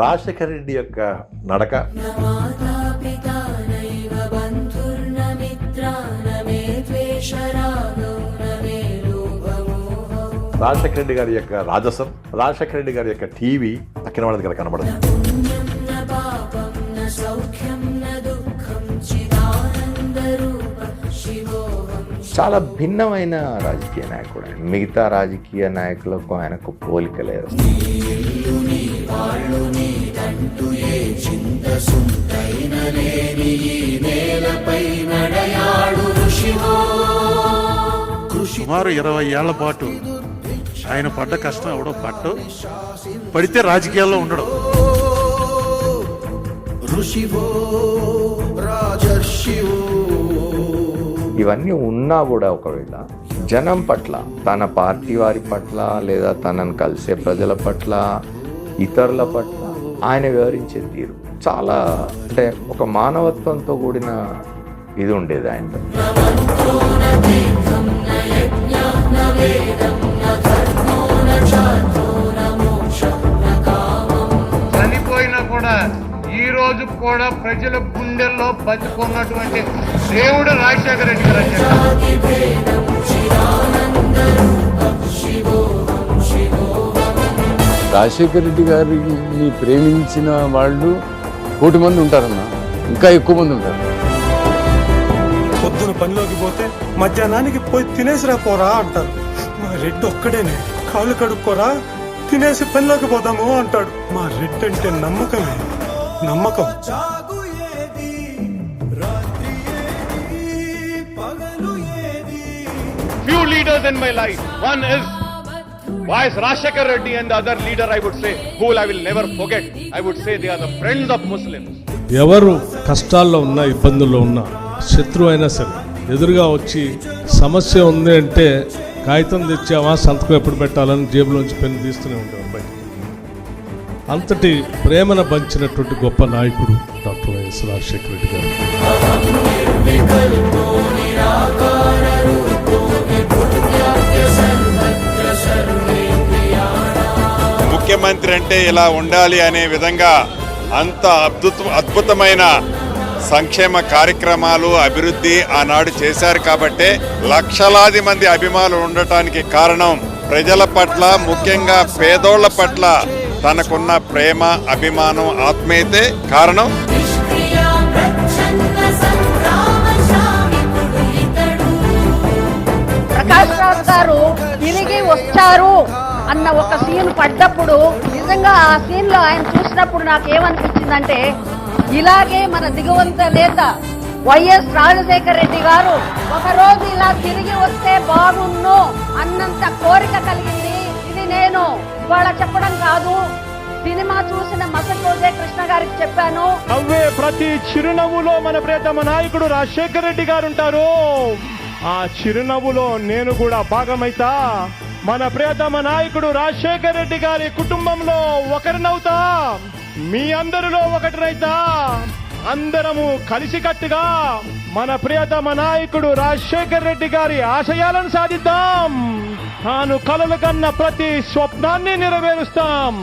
రాజశేఖర రెడ్డి యొక్క నడక. రాజశేఖర రెడ్డి గారి యొక్క రాజసం రాజశేఖర రెడ్డి గారి యొక్క టీవీ తక్కిన వాళ్ళ దగ్గర కనబడదు. చాలా భిన్నమైన రాజకీయ నాయకుడు ఆయన. మిగతా రాజకీయ నాయకులకు ఆయనకు పోలిక లేదు. సుమారు ఇరవై ఏళ్ళ పాటు ఆయన పడ్డ కష్టం ఎవడో పట్టు పడితే రాజకీయాల్లో ఉండడం. ఋషివో ఇవన్నీ ఉన్నా కూడా ఒకవేళ జనం పట్ల తన పార్టీ వారి పట్ల లేదా తనను కలిసే ప్రజల పట్ల ఇతరుల పట్ల ఆయన వివరించే తీరు చాలా అంటే ఒక మానవత్వంతో కూడిన ఇది ఉండేది ఆయనతో. రోజు కూడా ప్రజల గుండెల్లో బతుకున్నటువంటి దేవుడు రాజశేఖర రెడ్డి గారు. రాజశేఖర రెడ్డి గారిని ప్రేమించిన వాళ్ళు కోటి మంది ఉంటారన్న. ఇంకా ఎక్కువ మంది ఉంటారు. పొద్దున పనిలోకి పోతే మధ్యాహ్నానికి పోయి తినేసిరా పోరా అంటారు. మా రెడ్డి ఒక్కడేనే. కాళ్ళు కడుక్కోరా తినేసి పనిలోకి పోదాము అంటాడు. మా రెడ్డి అంటే నమ్మకమే. నమ్మకం few leaders in my life. One is Vice Rashekar Reddy and the other leader I would say, who I will never forget. I would say they are the friends of Muslims. ఎవరు కష్టాల్లో ఉన్నా ఇబ్బందుల్లో ఉన్నా శత్రువు అయినా సరే ఎదురుగా వచ్చి సమస్య ఉంది అంటే కాగితం తెచ్చావా సంతకం ఎప్పుడు పెట్టాలని జేబులోంచి పెన్ను తీస్తూనే ఉండేవారు బయట అంతటి ప్రేమను పంచినటువంటి గొప్ప నాయకుడు డాక్టర్ వైఎస్ రాజశేఖర రెడ్డి గారు. ముఖ్యమంత్రి అంటే ఇలా ఉండాలి అనే విధంగా అంత అద్భుత అద్భుతమైన సంక్షేమ కార్యక్రమాలు అభివృద్ధి ఆనాడు చేశారు కాబట్టే లక్షలాది మంది అభిమానులు ఉండటానికి కారణం ప్రజల పట్ల ముఖ్యంగా పేదోళ్ళ పట్ల తనకున్న ప్రేమ అభిమానం ఆత్మీయతే కారణం? ప్రకాష్ రాజ్ గారు తిరిగి వచ్చారు అన్న ఒక సీన్ పడ్డప్పుడు నిజంగా ఆ సీన్లో ఆయన చూసినప్పుడు నాకు ఏమనిపించిందంటే ఇలాగే మన దిగువంత నేత వైఎస్ రాజశేఖర రెడ్డి గారు ఒక రోజు ఇలా తిరిగి వస్తే బాగున్ను అన్నంత కోరిక కలిగింది. ఇది నేను ఇవాళ చెప్పడం కాదు సినిమా చూసిన మసలు రోజే కృష్ణ గారికి చెప్పాను. నవ్వే ప్రతి చిరునవ్వులో మన ప్రియతమ నాయకుడు రాజశేఖర రెడ్డి గారు ఉంటారు ఆ చిరునవ్వులో నేను కూడా భాగమైతా. మన ప్రియతమ నాయకుడు రాజశేఖర రెడ్డి గారి కుటుంబంలో ఒకరినవుతా. మీ అందరిలో ఒకటినైతా. అందరము కలిసికట్టుగా మన ప్రియతమ నాయకుడు రాజశేఖర్ రెడ్డి గారి ఆశయాలను సాధిద్దాం. తాను కలలు కన్న ప్రతి స్వప్నాన్ని నెరవేరుస్తాం.